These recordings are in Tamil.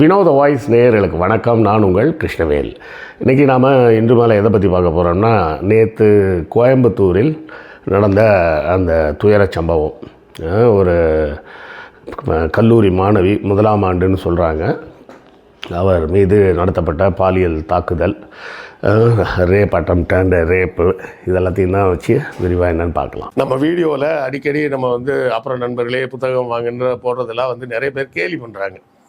வினோத வாய்ஸ் நேயர்களுக்கு வணக்கம். நான் உங்கள் கிருஷ்ணவேல். இன்றைக்கி நாம் இன்று மேலே எதை பற்றி பார்க்க போகிறோம்னா நேற்று கோயம்புத்தூரில் நடந்த அந்த துயரச் சம்பவம். ஒரு கல்லூரி மாணவி முதலாம் ஆண்டுன்னு சொல்கிறாங்க அவர் மீது நடத்தப்பட்ட பாலியல் தாக்குதல் ரேப் அட்டம் அண்ட் ரேப்பு இதெல்லாத்தையும் தான் வச்சு விரிவாக என்னன்னு பார்க்கலாம். நம்ம வீடியோவில் அடிக்கடி நம்ம வந்து அப்புறம் நண்பர்களே புத்தகம் வாங்குன்ற போடுறதெல்லாம் வந்து நிறைய பேர் கேலி பண்ணுறாங்க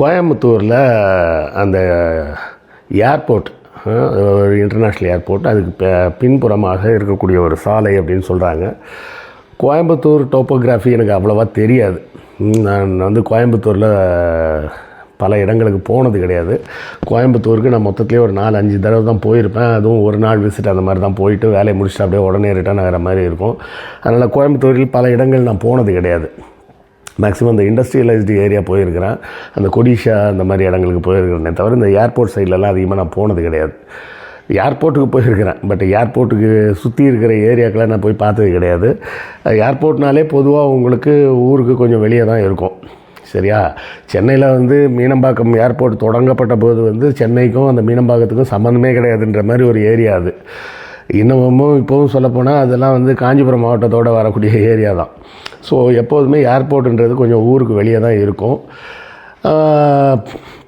கோயம்புத்தூரில் அந்த ஏர்போர்ட் ஒரு இன்டர்நேஷ்னல் ஏர்போர்ட் அதுக்கு பின்புறமாக இருக்கக்கூடிய ஒரு சாலை அப்படின்னு சொல்கிறாங்க கோயம்புத்தூர் டோப்போகிராஃபி எனக்கு அவ்வளோவா தெரியாது. நான் வந்து கோயம்புத்தூரில் பல இடங்களுக்கு போனது கிடையாது. கோயம்புத்தூருக்கு நான் மொத்தத்துலேயே ஒரு நாலு அஞ்சு தடவை தான் போயிருப்பேன். அதுவும் ஒரு நாள் விசிட் அந்த மாதிரி தான் போயிட்டு வேலையை முடிச்சுட்டு அப்படியே உடனே ரிட்டர்ன் ஆகிற மாதிரி இருக்கும். அதனால் கோயம்புத்தூரில் பல இடங்கள் நான் போனது கிடையாது. மேக்ஸிமம் இந்த இண்டஸ்ட்ரியலைஸ்டு ஏரியா போயிருக்கிறேன். அந்த கொடிஷா அந்த மாதிரி இடங்களுக்கு போயிருக்கிறேனே தவிர இந்த ஏர்போர்ட் சைட்லலாம் அதிகமாக நான் போனது கிடையாது. ஏர்போர்ட்டுக்கு போயிருக்கிறேன். பட் ஏர்போர்ட்டுக்கு சுற்றி இருக்கிற ஏரியாக்களை நான் போய் பார்த்தது கிடையாது. ஏர்போர்ட்னாலே பொதுவாக உங்களுக்கு ஊருக்கு கொஞ்சம் வெளியே தான் இருக்கும். சரியா? சென்னையில் வந்து மீனம்பாக்கம் ஏர்போர்ட் தொடங்கப்பட்ட போது வந்து சென்னைக்கும் அந்த மீனம்பாக்கத்துக்கும் சம்மந்தமே கிடையாதுன்ற மாதிரி ஒரு ஏரியா அது. இன்னமும் இப்போவும் சொல்லப்போனால் அதெல்லாம் வந்து காஞ்சிபுரம் மாவட்டத்தோடு வரக்கூடிய ஏரியா தான். ஸோ எப்போதுமே ஏர்போர்ட்டுன்றது கொஞ்சம் ஊருக்கு வெளியே தான் இருக்கும்.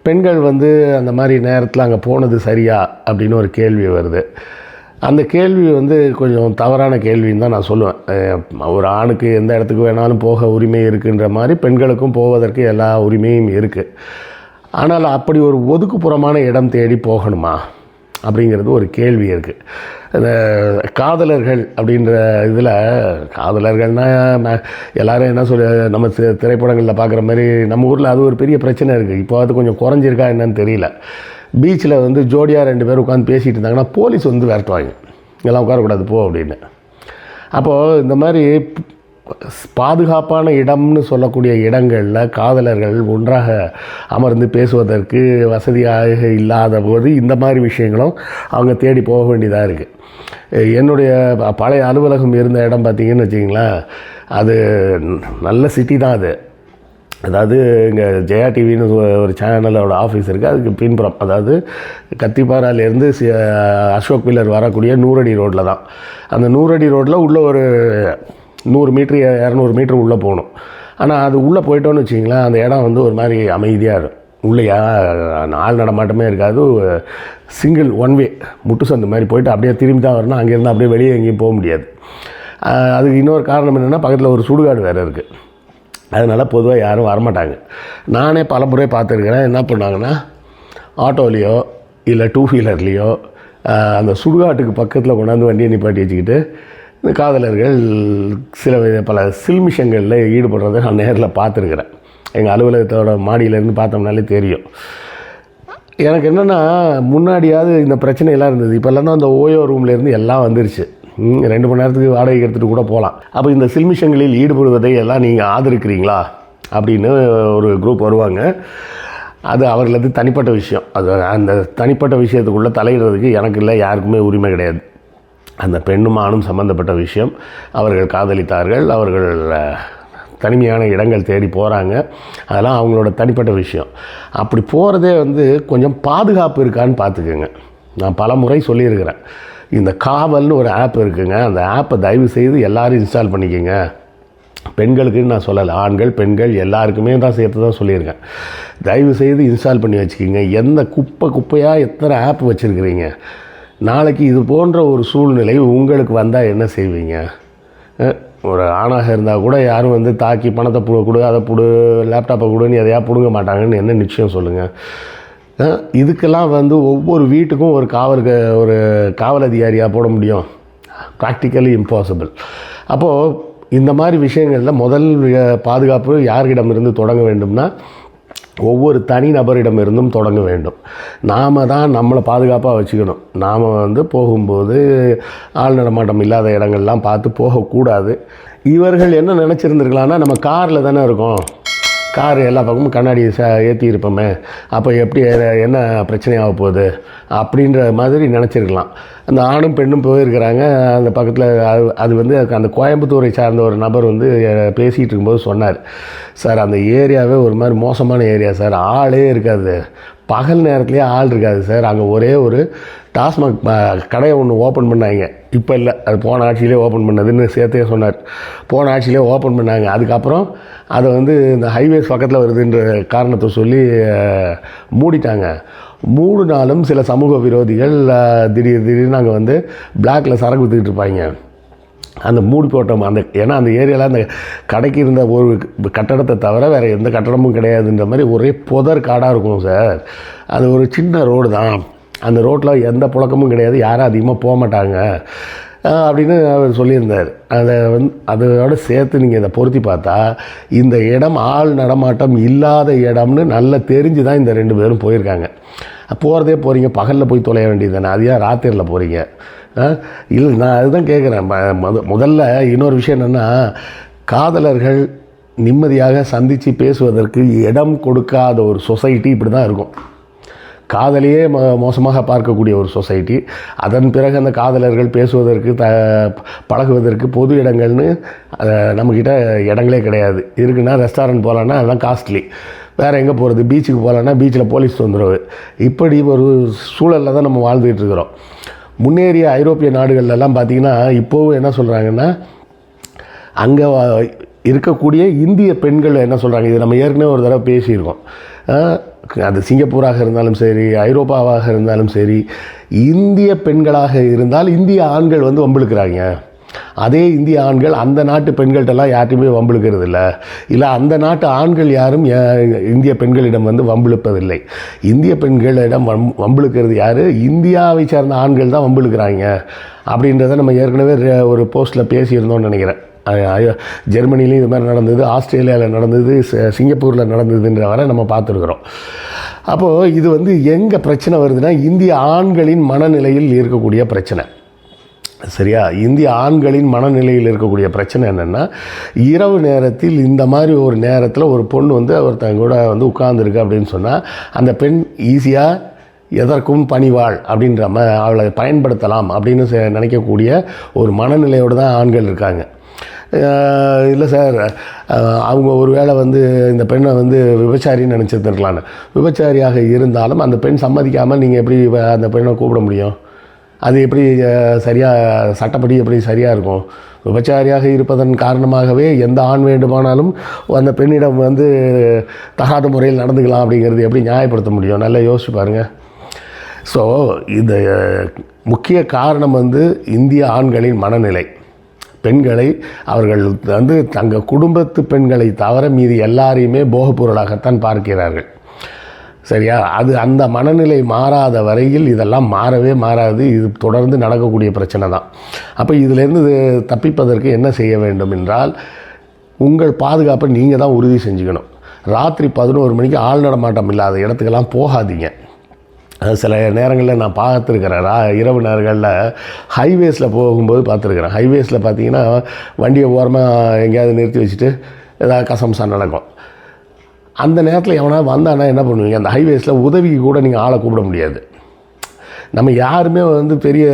பெண்கள் வந்து அந்த மாதிரி நேரத்தில் அங்கே போனது சரியா அப்படின்னு ஒரு கேள்வி வருது. அந்த கேள்வி வந்து கொஞ்சம் தவறான கேள்வின்னு தான் நான் சொல்லுவேன். ஒரு ஆணுக்கு எந்த இடத்துக்கு வேணாலும் போக உரிமை இருக்குன்ற மாதிரி பெண்களுக்கும் போவதற்கு எல்லா உரிமையும் இருக்குது ஆனால் அப்படி ஒரு ஒதுக்குப்புறமான இடம் தேடி போகணுமா? அப்படிங்கிறது ஒரு கேள்வி இருக்குது இந்த காதலர்கள் அப்படின்ற இதில் காதலர்கள்னா எல்லோரும் என்ன சொல்ல நம்ம திரைப்படங்களில் பார்க்குற மாதிரி நம்ம ஊரில் அது ஒரு பெரிய பிரச்சனை இருக்குது இப்போ அது கொஞ்சம் குறைஞ்சிருக்கா என்னன்னு தெரியல. பீச்சில் வந்து ஜோடியாக ரெண்டு பேர் உட்காந்து பேசிகிட்டு இருந்தாங்கன்னா போலீஸ் வந்து விரட்டுவாங்க. இதெல்லாம் உட்காரக்கூடாது போ அப்படின்னு. அப்போது இந்த மாதிரி பாதுகாப்பான இடம்னு சொல்லக்கூடிய இடங்களில் காதலர்கள் ஒன்றாக அமர்ந்து பேசுவதற்கு வசதியாக இல்லாத போது இந்த மாதிரி விஷயங்களும் அவங்க தேடி போக வேண்டியதாக இருக்குது என்னுடைய ப- பழைய அலுவலகம் இருந்த இடம் பார்த்திங்கன்னு வச்சிங்களேன் அது நல்ல சிட்டி தான் அது. அதாவது இங்கே ஜெயா டிவின்னு ஒரு சேனலோட ஆஃபீஸ் இருக்குது அதுக்கு பின்புறம் அதாவது கத்திப்பாராலேருந்து சி அசோக் பில்லர் வரக்கூடிய நூறடி ரோட்டில் தான். அந்த நூறடி ரோட்டில் உள்ள ஒரு நூறு மீட்ரு இரநூறு மீட்ரு உள்ளே போகணும். ஆனால் அது உள்ளே போயிட்டோன்னு வச்சிங்களேன் அந்த இடம் வந்து ஒரு மாதிரி அமைதியாக இருக்கும். உள்ளேயா? நாள் நடமாட்டமே இருக்காது. சிங்கிள் ஒன் வே முட்டு சந்து மாதிரி போயிட்டு அப்படியே திரும்பி தான் வரணும். அங்கேருந்து அப்படியே வெளியே எங்கேயும் போக முடியாது. அதுக்கு இன்னொரு காரணம் என்னென்னா பக்கத்தில் ஒரு சுடுகாடு வேறு இருக்குது அதனால் பொதுவாக யாரும் வரமாட்டாங்க. நானே பல முறை பார்த்துருக்கிறேன். என்ன பண்ணாங்கன்னா ஆட்டோலேயோ இல்லை டூ வீலர்லேயோ அந்த சுடுகாட்டுக்கு பக்கத்தில் கொண்டாந்து வண்டியை நிப்பாட்டி வச்சுக்கிட்டு இந்த காதலர்கள் சில வித பல சில்மிஷங்களில் ஈடுபடுறதை நான் நேரில் பார்த்துருக்குறேன். எங்கள் அலுவலகத்தோட மாடியிலேருந்து பார்த்தோம்னாலே தெரியும். எனக்கு என்னென்னா முன்னாடியாவது இந்த பிரச்சனையெல்லாம் இருந்தது. இப்போல்லாம் அந்த ஓயோ ரூம்லேருந்து எல்லாம் வந்துருச்சு. ரெண்டு மணி நேரத்துக்கு வாடகை எடுத்துகிட்டு கூட போகலாம் அப்போ இந்த சில்மிஷங்களில் ஈடுபடுவதை எல்லாம் நீங்கள் ஆதரிக்கிறீங்களா? அப்படின்னு ஒரு குரூப் வருவாங்க. அது அவர்களது தனிப்பட்ட விஷயம். அது அந்த தனிப்பட்ட விஷயத்துக்குள்ளே தலையிடுறதுக்கு எனக்கு இல்லை யாருக்குமே உரிமை கிடையாது. அந்த பெண்ணுமானும் சம்மந்தப்பட்ட சம்பந்தப்பட்ட விஷயம். அவர்கள் காதலித்தார்கள். அவர்கள் தனிமையான இடங்கள் தேடி போகிறாங்க அதெல்லாம் அவங்களோட தனிப்பட்ட விஷயம். அப்படி போகிறதே வந்து கொஞ்சம் பாதுகாப்பு இருக்கான்னு பார்த்துக்கோங்க. நான் பல முறை சொல்லியிருக்கிறேன். இந்த காவல்னு ஒரு ஆப் இருக்குங்க. அந்த ஆப்பை தயவு செய்து எல்லோரும் இன்ஸ்டால் பண்ணிக்கோங்க. பெண்களுக்குன்னு நான் சொல்லலை. ஆண்கள் பெண்கள் எல்லாருக்குமே தான் சேர்த்து தான் சொல்லியிருக்கேன். தயவு செய்து இன்ஸ்டால் பண்ணி வச்சுக்கிங்க. எந்த குப்பை குப்பையாக எத்தனை ஆப் வச்சுருக்கிறீங்க? நாளைக்கு இது போன்ற ஒரு சூழ்நிலை உங்களுக்கு வந்தால் என்ன செய்வீங்க? ஒரு ஆணாக இருந்தால் கூட யாரும் வந்து தாக்கி பணத்தை புடு கொடு அதை புடு லேப்டாப்பை கொடுன்னு எதையா பிடுங்க மாட்டாங்கன்னு என்ன நிச்சயம் சொல்லுங்கள் இதுக்கெல்லாம் வந்து ஒவ்வொரு வீட்டுக்கும் ஒரு காவலுக்கு ஒரு காவல் அதிகாரியாக போட முடியும். ப்ராக்டிக்கலி இம்பாசிபிள் அப்போது இந்த மாதிரி விஷயங்களில் முதல் பாதுகாப்பு யார்கிடமிருந்து தொடங்க வேண்டும்னா ஒவ்வொரு தனி நபரிடமிருந்தும் தொடங்க வேண்டும். நாம் தான் நம்மளை பாதுகாப்பாக வச்சுக்கணும். நாம் வந்து போகும்போது ஆள் நடமாட்டம் இல்லாத இடங்கள்லாம் பார்த்து போகக்கூடாது. இவர்கள் என்ன நினச்சிருந்துருக்கலாம்னா நம்ம காரில் தானே இருக்கோம். கார் எல்லா பக்கமும் கண்ணாடி ச ஏற்றி இருப்போமே. அப்போ எப்படி என்ன பிரச்சனையாக போகுது? அப்படின்ற மாதிரி நினச்சிருக்கலாம். அந்த ஆணும் பெண்ணும் போயிருக்கிறாங்க. அந்த பக்கத்தில் அது அது வந்து அந்த கோயம்புத்தூரை சார்ந்த ஒரு நபர் வந்து பேசிகிட்டு இருக்கும்போது சொன்னார். சார் அந்த ஏரியாவே ஒரு மாதிரி மோசமான ஏரியா சார். ஆளே இருக்காது. பகல் நேரத்துலேயே ஆள் இருக்காது சார். அங்கே ஒரே ஒரு டாஸ்மாக் கடையை ஒன்று ஓப்பன் பண்ணாங்க. இப்போ இல்லை. அது போன ஆட்சியிலே ஓப்பன் பண்ணதுன்னு சேர்த்தே சொன்னார். போன ஆட்சியிலே ஓப்பன் பண்ணாங்க. அதுக்கப்புறம் அதை வந்து இந்த ஹைவேஸ் பக்கத்தில் வருதுன்ற காரணத்தை சொல்லி மூடிட்டாங்க. மூணு நாளும் சில சமூக விரோதிகள் திடீர் திடீர்னு அங்கே வந்து பிளாக்ல சரக்கு விற்றுக்கிட்டு இருப்பாங்க. அந்த மூடி போட்டோம் அந்த ஏன்னா அந்த ஏரியாவில் அந்த கடைக்கு இருந்த ஒரு கட்டடத்தை தவிர வேறு எந்த கட்டடமும் கிடையாதுன்ற மாதிரி ஒரே புதர் காடாக இருக்கும் சார். அது ஒரு சின்ன ரோடு தான். அந்த ரோட்டில் எந்த புழக்கமும் கிடையாது யாரும் அதிகமாக போக மாட்டாங்க. அப்படின்னு அவர் சொல்லியிருந்தார். அதை வந்து அதோட சேர்த்து நீங்கள் இதை பொருத்தி பார்த்தா இந்த இடம் ஆள் நடமாட்டம் இல்லாத இடம்னு நல்லா தெரிஞ்சு தான் இந்த ரெண்டு பேரும் போயிருக்காங்க. போகிறதே போகிறீங்க பகலில் போய் தொலைய வேண்டியது தானே அது ஏன் ராத்திரியில் போகிறீங்க இல்லை நான் அதுதான் கேட்குறேன் முத முதல்ல இன்னொரு விஷயம் என்னென்னா காதலர்கள் நிம்மதியாக சந்தித்து பேசுவதற்கு இடம் கொடுக்காத ஒரு சொசைட்டி இப்படி தான் இருக்கும். காதலையே மோ மோசமாக பார்க்கக்கூடிய ஒரு சொசைட்டி. அதன் பிறகு அந்த காதலர்கள் பேசுவதற்கு த பழகுவதற்கு பொது இடங்கள்னு நம்மக்கிட்ட இடங்களே கிடையாது. இருக்குன்னா ரெஸ்டாரண்ட் போகலான்னா அதெல்லாம் காஸ்ட்லி வேறு எங்கே போகிறது பீச்சுக்கு போகலான்னா பீச்சில் போலீஸ் தொந்தரவு. இப்படி ஒரு சூழலில் தான் நம்ம வாழ்ந்துகிட்டு இருக்கிறோம். முன்னேறிய ஐரோப்பிய நாடுகள்லாம் பார்த்திங்கன்னா இப்போவும் என்ன சொல்கிறாங்கன்னா அங்கே இருக்கக்கூடிய இந்திய பெண்கள் என்ன சொல்கிறாங்க இது நம்ம ஏற்கனவே ஒரு தடவை பேசியிருக்கோம். அது சிங்கப்பூராக இருந்தாலும் சரி ஐரோப்பாவாக இருந்தாலும் சரி இந்திய பெண்களாக இருந்தால் இந்திய ஆண்கள் வந்து வம்பிழுக்கிறாங்க. அதே இந்திய ஆண்கள் அந்த நாட்டு பெண்கள்கிட்டலாம் யார்ட்டையுமே வம்பிழுக்கிறது இல்லை இல்லை அந்த நாட்டு ஆண்கள் யாரும் இந்திய பெண்களிடம் வந்து வம்பிழுப்பதில்லை. இந்திய பெண்களிடம் வம் வம்பிழுக்கிறது யார்? இந்தியாவை சேர்ந்த ஆண்கள் தான் வம்பிழுக்கிறாங்க. அப்படின்றத நம்ம ஏற்கனவே ஒரு போஸ்ட்டில் பேசியிருந்தோம்னு நினைக்கிறேன். ஜெர்மனிலையும் இது மாதிரி நடந்தது ஆஸ்திரேலியாவில் நடந்தது சிங்கப்பூரில் நடந்ததுன்ற வரை நம்ம பார்த்துருக்குறோம். அப்போது இது வந்து எங்கே பிரச்சனை வருதுன்னா இந்திய ஆண்களின் மனநிலையில் இருக்கக்கூடிய பிரச்சனை. சரியா? இந்திய ஆண்களின் மனநிலையில் இருக்கக்கூடிய பிரச்சனை என்னென்னா இரவு நேரத்தில் இந்த மாதிரி ஒரு நேரத்தில் ஒரு பொண்ணு வந்து ஒருத்தங்க கூட வந்து உட்கார்ந்துருக்கு அப்படின்னு சொன்னால் அந்த பெண் ஈஸியாக எதற்கும் பணிவாள் அப்படின்ற ம அவளை பயன்படுத்தலாம் அப்படின்னு நினைக்கக்கூடிய ஒரு மனநிலையோடு தான் ஆண்கள் இருக்காங்க. இல்லை சார் அவங்க ஒரு வேளை வந்து இந்த பெண்ணை வந்து விபச்சாரின்னு நினச்சிருந்துருக்கலான்னு. விபச்சாரியாக இருந்தாலும் அந்த பெண் சம்மதிக்காமல் நீங்கள் எப்படி அந்த பெண்ணை கூப்பிட முடியும்? அது எப்படி சரியாக சட்டப்படி எப்படி சரியாக இருக்கும்? விபச்சாரியாக இருப்பதன் காரணமாகவே எந்த ஆண் வேண்டுமானாலும் அந்த பெண்ணிடம் வந்து தகாத முறையில் நடந்துக்கலாம் அப்படிங்கிறது எப்படி நியாயப்படுத்த முடியும்? நல்லா யோசிச்சு பாருங்கள் ஸோ இந்த முக்கிய காரணம் வந்து இந்திய ஆண்களின் மனநிலை. பெண்களை அவர்கள் வந்து தங்கள் குடும்பத்து பெண்களை தவிர மீது எல்லாரையுமே போகப்பொருளாகத்தான் பார்க்கிறார்கள். சரியா? அது அந்த மனநிலை மாறாத வரையில் இதெல்லாம் மாறவே மாறாது. இது தொடர்ந்து நடக்கக்கூடிய பிரச்சனை தான். அப்போ இதிலேருந்து இது தப்பிப்பதற்கு என்ன செய்ய வேண்டும் என்றால் உங்கள் பாதுகாப்பை நீங்கள் தான் உறுதி செஞ்சுக்கணும். ராத்திரி பதினோரு மணிக்கு ஆள் நடமாட்டம் இல்லாத இடத்துக்கெல்லாம் போகாதீங்க. அது சில நேரங்களில் நான் பார்த்துருக்கிறேன். இரவு நேரங்களில் ஹைவேஸில் போகும்போது பார்த்துருக்குறேன். ஹைவேஸில் பார்த்தீங்கன்னா வண்டியை ஓரமாக எங்கேயாவது நிறுத்தி வச்சுட்டு ஏதாவது கசம்சா நடக்கும். அந்த நேரத்தில் எவனா வந்தானா என்ன பண்ணுவீங்க? அந்த ஹைவேஸில் உதவிக்கு கூட நீங்கள் ஆளை கூப்பிட முடியாது. நம்ம யாருமே வந்து பெரிய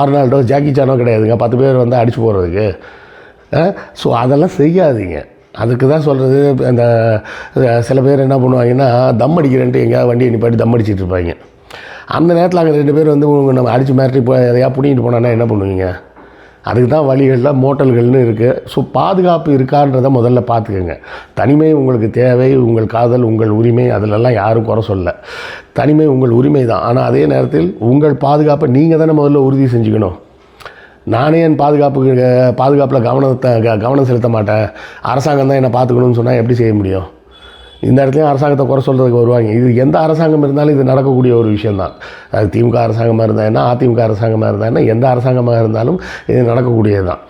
ஆர்னால்டோ ஜாக்கி சானோ கிடையாதுங்க. பத்து பேர் வந்து அடிச்சு போகிறதுக்கு ஸோ அதெல்லாம் செய்யாதீங்க. அதுக்கு தான் சொல்கிறது அந்த சில பேர் என்ன பண்ணுவாங்கன்னா தம் அடிக்கிறேன்ட்டு எங்கேயாவது வண்டியை நிப்பாட்டி தம் அடிச்சிட்டு இருப்பாங்க. அந்த நேரத்தில் அங்கே ரெண்டு பேர் வந்து உங்க நம்ம அடித்து மிரட்டி போய் எதையா பிடிங்கிட்டு போனோன்னா என்ன பண்ணுவீங்க? அதுக்கு தான் வழிகளில் மோட்டல்கள்னு இருக்குது ஸோ பாதுகாப்பு இருக்கான்றதை முதல்ல பார்த்துக்கோங்க தனிமை உங்களுக்கு தேவை உங்கள் காதல் உங்கள் உரிமை அதிலெல்லாம் யாரும் குறை சொல்ல. தனிமை உங்கள் உரிமை தான் ஆனால் அதே நேரத்தில் உங்கள் பாதுகாப்பை நீங்கள் தானே முதல்ல உறுதி செஞ்சுக்கணும். நானே என் பாதுகாப்புக்கு பாதுகாப்பில் கவனத்தை க- கவனம் செலுத்த மாட்டேன். அரசாங்கம் தான் என்னை பார்த்துக்கணும்னு சொன்னால் எப்படி செய்ய முடியும்? இந்த இடத்துலையும் அரசாங்கத்தை குறை சொல்கிறதுக்கு வருவாங்க. இது எந்த அரசாங்கம் இருந்தாலும் இது நடக்கக்கூடிய ஒரு விஷயந்தான் அது திமுக அரசாங்கமாக இருந்தால் என்ன அதிமுக அரசாங்கமாக இருந்தால் என்ன எந்த அரசாங்கமாக இருந்தாலும் இது நடக்கக்கூடியது தான்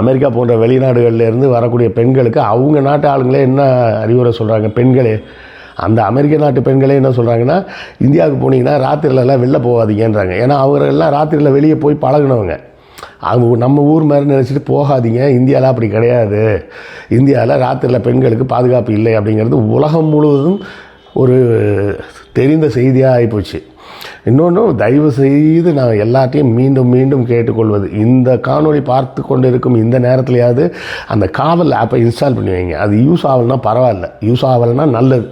அமெரிக்கா போன்ற வெளிநாடுகள்ல இருந்து வரக்கூடிய பெண்களுக்கு அவங்க நாட்டு ஆளுங்களே என்ன அறிவுரை சொல்கிறாங்க பெண்களே. அந்த அமெரிக்க நாட்டு பெண்களே என்ன சொல்கிறாங்கன்னா இந்தியாவுக்கு போனீங்கன்னா ராத்திரிலலாம் வெளில போகாதீங்கன்றாங்க. ஏன்னா அவரெல்லாம் ராத்திரியில் வெளியே போய் பழகுனவங்க. அவங்க நம்ம ஊர் மாதிரி நினச்சிட்டு போகாதீங்க. இந்தியாவில் அப்படி கிடையாது. இந்தியாவில் ராத்திரியில் பெண்களுக்கு பாதுகாப்பு இல்லை அப்படிங்கிறது உலகம் முழுவதும் ஒரு தெரிந்த செய்தியாக ஆகிப்போச்சு இன்னொன்று தயவு செய்து நான் எல்லாத்தையும் மீண்டும் மீண்டும் கேட்டுக்கொள்வது. இந்த காணொளி பார்த்து கொண்டு இருக்கும் இந்த நேரத்துலையாவது அந்த காவல் ஆப்பை இன்ஸ்டால் பண்ணி வைங்க. அது யூஸ் ஆகலைன்னா பரவாயில்ல. யூஸ் ஆகலைன்னா நல்லது.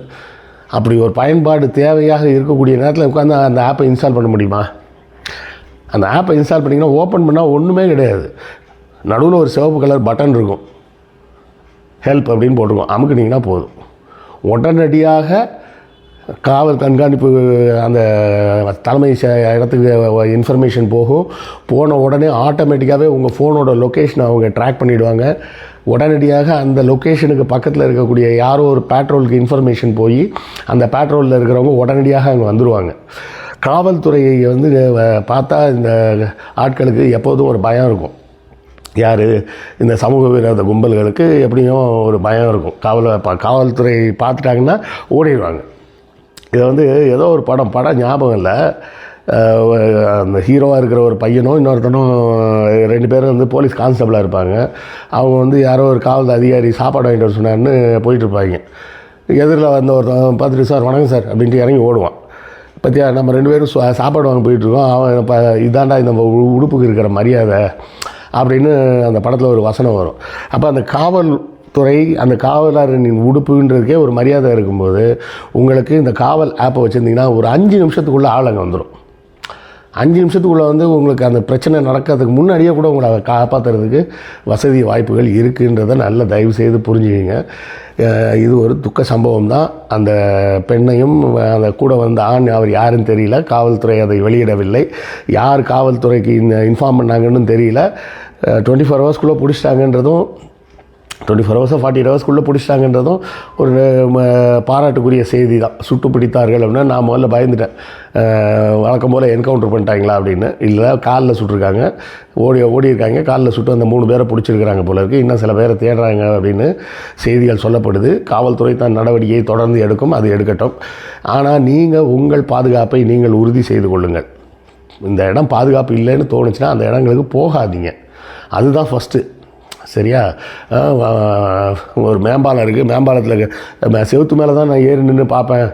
அப்படி ஒரு பயன்பாடு தேவையாக இருக்கக்கூடிய நேரத்தில் உட்காந்து அந்த ஆப்பை இன்ஸ்டால் பண்ண முடியுமா? அந்த ஆப்பை இன்ஸ்டால் பண்ணிங்கன்னா ஓப்பன் பண்ணால் ஒன்றுமே கிடையாது. நடுவில் ஒரு சிவப்பு கலர் பட்டன் இருக்கும். ஹெல்ப் அப்படின்னு போட்டிருக்கோம். அமுக்குனீங்கன்னா போதும். உடனடியாக காவல் கண்காணிப்பு அந்த தலைமை ச- இடத்துக்கு இன்ஃபர்மேஷன் போகும். போன உடனே ஆட்டோமேட்டிக்காகவே உங்கள் ஃபோனோட லொக்கேஷனை அவங்க ட்ராக் பண்ணிவிடுவாங்க உடனடியாக அந்த லொக்கேஷனுக்கு பக்கத்தில் இருக்கக்கூடிய யாரோ ஒரு பேட்ரோலுக்கு இன்ஃபர்மேஷன் போய் அந்த பேட்ரோலில் இருக்கிறவங்க உடனடியாக அங்கே வந்துடுவாங்க காவல்துறையை வந்து பார்த்தா இந்த ஆட்களுக்கு எப்போதும் ஒரு பயம் இருக்கும். யார்? இந்த சமூக விரோத கும்பல்களுக்கு எப்படியும் ஒரு பயம் இருக்கும். காவல் காவல்துறை பார்த்துட்டாங்கன்னா ஓடிடுவாங்க. இது வந்து ஏதோ ஒரு படம் படம் ஞாபகம் இல்லை. அந்த ஹீரோவாக இருக்கிற ஒரு பையனும் இன்னொருத்தனும் ரெண்டு பேரும் வந்து போலீஸ் கான்ஸ்டபிளாக இருப்பாங்க. அவங்க வந்து யாரோ ஒரு காவல் அதிகாரி சாப்பாடு வாங்கிட்டு வர சொன்னார்னு போயிட்டு இருப்பாங்க. எதிரில் வந்த ஒருத்தன் பார்த்துட்டு சார் வணக்கம் சார் அப்படின்ட்டு இறங்கி ஓடுவான். பற்றியா நம்ம ரெண்டு பேரும் சா- சாப்பாடு வாங்க போயிட்டுருக்கோம். அவன் இப்போ இதாண்டா இந்த உடுப்புக்கு இருக்கிற மரியாதை அப்படின்னு அந்த படத்தில் ஒரு வசனம் வரும். அப்போ அந்த காவல்துறை அந்த காவலரின் உடுப்புன்றதுக்கே ஒரு மரியாதை இருக்கும்போது உங்களுக்கு இந்த காவல் ஆப்பை வச்சுருந்தீங்கன்னா ஒரு அஞ்சு நிமிஷத்துக்குள்ளே ஆளுங்க வந்துடும் அஞ்சு நிமிஷத்துக்குள்ளே வந்து உங்களுக்கு அந்த பிரச்சனை நடக்கிறதுக்கு முன்னாடியே கூட உங்களை அதை காப்பாற்றுறதுக்கு வசதி வாய்ப்புகள் இருக்குன்றதை நல்ல தயவு செய்து புரிஞ்சுக்கிங்க. இது ஒரு துக்க சம்பவம் தான். அந்த பெண்ணையும் அந்த கூட வந்த ஆண் அவர் யாருன்னு தெரியல. காவல்துறை அதை வெளியிடவில்லை. யார் காவல்துறைக்கு இன்ஃபார்ம் பண்ணாங்கன்னு தெரியல. டுவெண்ட்டி ஃபோர் ஹவர்ஸ்க்குள்ளே பிடிச்சிட்டாங்கன்றதும் டுவெண்ட்டி ஃபோர் ஹவர்ஸாக ஃபார்ட்டி ஹவர்ஸ்க்குள்ளே பிடிச்சிட்டாங்கன்றதும் ஒரு பாராட்டுக்குரிய செய்தி தான் சுட்டு பிடித்தார்கள் அப்படின்னா நான் முதல்ல பயந்துட்டேன். வழக்கம் போல் என்கவுண்டர் பண்ணிட்டாங்களா அப்படின்னு. இல்லை காலில் சுட்டிருக்காங்க. ஓடி ஓடி இருக்காங்க. காலில் சுட்டு அந்த மூணு பேரை பிடிச்சிருக்கிறாங்க போல இருக்குது இன்னும் சில பேரை தேடுறாங்க அப்படின்னு செய்திகள் சொல்லப்படுது. காவல்துறை தான் நடவடிக்கையை தொடர்ந்து எடுக்கும். அது எடுக்கட்டும். ஆனால் நீங்கள் உங்கள் பாதுகாப்பை நீங்கள் உறுதி செய்து கொள்ளுங்கள். இந்த இடம் பாதுகாப்பு இல்லைன்னு தோணுச்சுன்னா அந்த இடங்களுக்கு போகாதீங்க. அதுதான் ஃபஸ்ட்டு சரியா? ஒரு மேம்பாலம் இருக்குது மேம்பாலத்தில் செவுத்து மேலே தான் நான் ஏறி நின்று பார்ப்பேன்.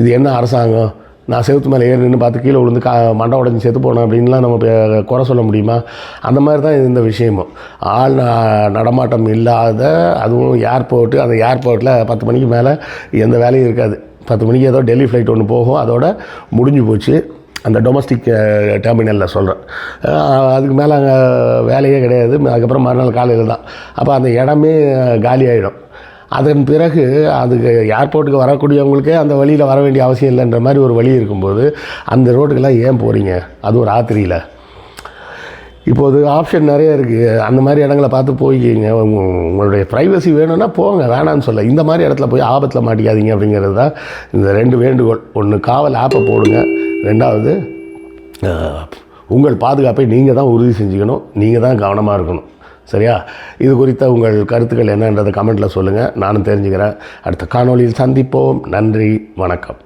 இது என்ன அரசாங்கம்? நான் செவுத்து மேலே ஏறி நின்று பார்த்து கீழே விழுந்து கா மண்டை உடஞ்சி செத்து போனேன் அப்படின்லாம் நம்ம குறை சொல்ல முடியுமா? அந்த மாதிரி தான் இந்த விஷயமும். ஆள் நடமாட்டம் இல்லாத அதுவும் ஏர்போர்ட்டு அந்த ஏர்போர்ட்டில் பத்து மணிக்கு மேலே எந்த வேலையும் இருக்காது. பத்து மணிக்கு ஏதோ டெல்லி ஃப்ளைட் ஒன்று போகும். அதோட முடிஞ்சு போச்சு. அந்த டொமஸ்டிக் டெர்மினலில் சொல்கிறேன் அதுக்கு மேலே அங்கே வேலையே கிடையாது. அதுக்கப்புறம் மறுநாள் காலையில் தான். அப்போ அந்த இடமே காலி ஆகிடும் அதன் பிறகு அதுக்கு ஏர்போர்ட்டுக்கு வரக்கூடியவங்களுக்கே அந்த வழியில் வர வேண்டிய அவசியம் இல்லைன்ற மாதிரி ஒரு வழி இருக்கும்போது அந்த ரோட்டுக்கெல்லாம் ஏன் போகிறீங்க அதுவும் ராத்திரியில். இப்போது ஆப்ஷன் நிறைய இருக்குது அந்த மாதிரி இடங்களை பார்த்து போய்க்கிங்க. உங்களுடைய ப்ரைவசி வேணும்னா போங்க. வேணான்னு சொல்ல. இந்த மாதிரி இடத்துல போய் ஆபத்தில் மாட்டிக்காதீங்க அப்படிங்கிறது தான் இந்த ரெண்டு வேண்டுகோள். ஒன்று காவல் ஆப்பை போடுங்க. ரெண்டாவது உங்கள் பாதுகாப்பை நீங்கள் தான் உறுதி செஞ்சுக்கணும் நீங்கள் தான் கவனமாக இருக்கணும். சரியா? இது குறித்த உங்கள் கருத்துக்கள் என்னன்றதை கமெண்ட்டில் சொல்லுங்கள் நானும் தெரிஞ்சுக்கிறேன். அடுத்த காணொலியில் சந்திப்போம். நன்றி. வணக்கம்.